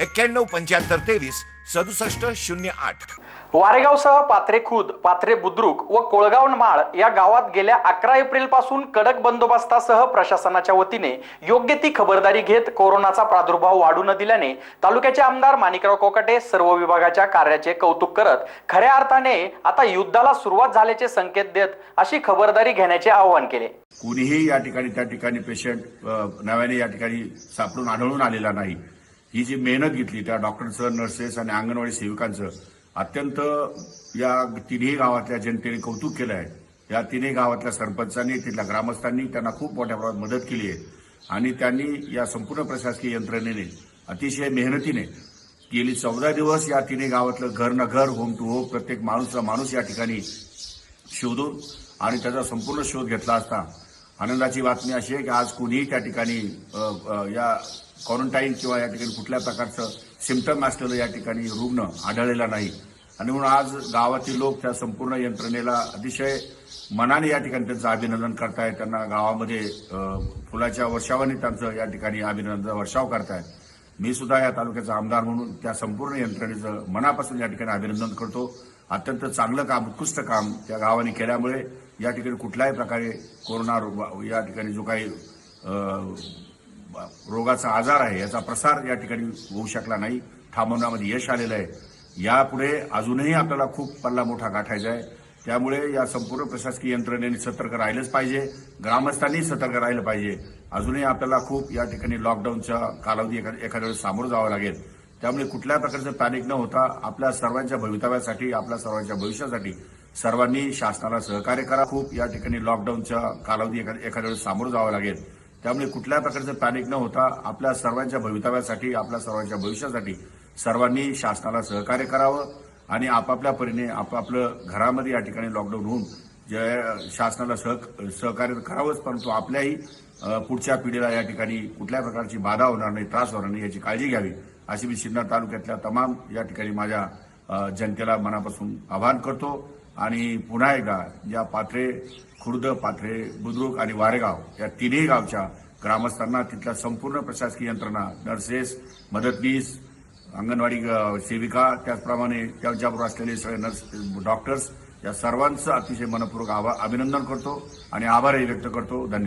एक्क्याण्णव पंच्याहत्तर तेवीस सदुसष्ट शून्य आठ. वारेगावसह पाथरे खुद पाथरे बुद्रुक व कोळगाव माळ या गावात गेल्या अकरा एप्रिलपासून कडक बंदोबस्तासह प्रशासनाच्या वतीने योग्य ती खबरदारी घेत कोरोनाचा प्रादुर्भाव वाढू न दिल्याने तालुक्याचे आमदार माणिकराव कोकाटे सर्व विभागाच्या कार्याचे कौतुक करत खऱ्या अर्थाने आता युद्धाला सुरुवात झाल्याचे संकेत देत अशी खबरदारी घेण्याचे आवाहन केले. कुणीही या ठिकाणी त्या ठिकाणी पेशंट नव्याने या ठिकाणी सापडून आढळून आलेला नाही. ही जी मेहनत घेतली त्या डॉक्टरचं नर्सेस आणि अंगणवाडी सेविकांचं अत्यंत या तिन्ही गावातल्या जनतेने कौतुक केलं आहे. या तिन्ही गावातल्या सरपंचांनी तिथल्या ग्रामस्थांनी त्यांना खूप मोठ्या प्रमाणात मदत केली आहे. आणि त्यांनी या संपूर्ण प्रशासकीय यंत्रणेने अतिशय मेहनतीने गेली चौदा दिवस या तिन्ही गावातलं घर न घर होम टू होम प्रत्येक माणूसचा माणूस या ठिकाणी शोधून आणि त्याचा संपूर्ण शोध घेतला असता. आनंदाची बातमी अशी आहे की आज कोणीही त्या ठिकाणी या क्वारंटाईन किंवा या ठिकाणी कुठल्या प्रकारचं सिमटम असलेलं या ठिकाणी रुग्ण आढळलेला नाही. आणि म्हणून आज गावातील लोक त्या संपूर्ण यंत्रणेला अतिशय मनाने या ठिकाणी त्यांचं अभिनंदन करतायत. त्यांना गावामध्ये फुलाच्या वर्षावाने त्यांचं या ठिकाणी अभिनंदन वर्षाव करतायत. मी सुद्धा या तालुक्याचा आमदार म्हणून त्या संपूर्ण यंत्रणेचं मनापासून या ठिकाणी अभिनंदन करतो. अत्यंत चांगलं काम उत्कृष्ट काम त्या गावाने केल्यामुळे या ठिकाणी कुठल्याही प्रकारे कोरोना रोग- या ठिकाणी जो काही रोगाचा आजार आहे याचा प्रसार या ठिकाणी होऊ शकला नाही. थांबवण्यामध्ये यश आलेलं आहे. यापुढे अजूनही आपल्याला खूप पल्ला मोठा गाठायचा आहे. त्यामुळे या संपूर्ण प्रशासकीय यंत्रणेने सतर्क राहिलंच पाहिजे. ग्रामस्थांनी सतर्क राहिलं पाहिजे. अजूनही आपल्याला खूप या ठिकाणी लॉकडाऊनचा कालावधी एखाद्या वेळेस सामोरं जावं लागेल. त्यामुळे कुठल्या प्रकारचं पॅनिक न होता आपल्या सर्वांच्या भवितव्यासाठी आपल्या सर्वांच्या भविष्यासाठी सर्वांनी शासनाला सहकार्य करा. खूप या ठिकाणी लॉकडाऊनच्या कालावधी एखाद्या एखाद्या वेळेस सामोरं जावं लागेल. त्यामुळे कुठल्या प्रकारचं पॅनिक न होता आपल्या सर्वांच्या भवितव्यासाठी आपल्या सर्वांच्या भविष्यासाठी सर्वांनी शासनाला सहकार्य करावं आणि आपापल्या परीने आपापलं घरामध्ये या ठिकाणी लॉकडाऊन होऊन जे शासनाला सह सहकार्य करावंच परंतु आपल्याही पुढच्या पिढीला या ठिकाणी कुठल्या प्रकारची बाधा होणार नाही त्रास होणार नाही याची काळजी घ्यावी अशी मी सिन्नर तालुक्यातल्या तमाम या ठिकाणी माझ्या जनतेला मनापासून आवाहन करतो. आणि पुन्हा एकदा या पाथरे खुर्द पाथरे बुद्रुक आणि वारेगाव या तिन्ही गावच्या ग्रामस्थांना तिथल्या संपूर्ण प्रशासकीय यंत्रणा नर्सेस मदतनीस अंगणवाडी सेविका त्याचप्रमाणे त्यांच्याबरोबर असलेले सगळे नर्स डॉक्टर्स या सर्वांचं अतिशय मनपूर्वक आभा- अभिनंदन करतो आणि आभारही व्यक्त करतो. धन्यवाद.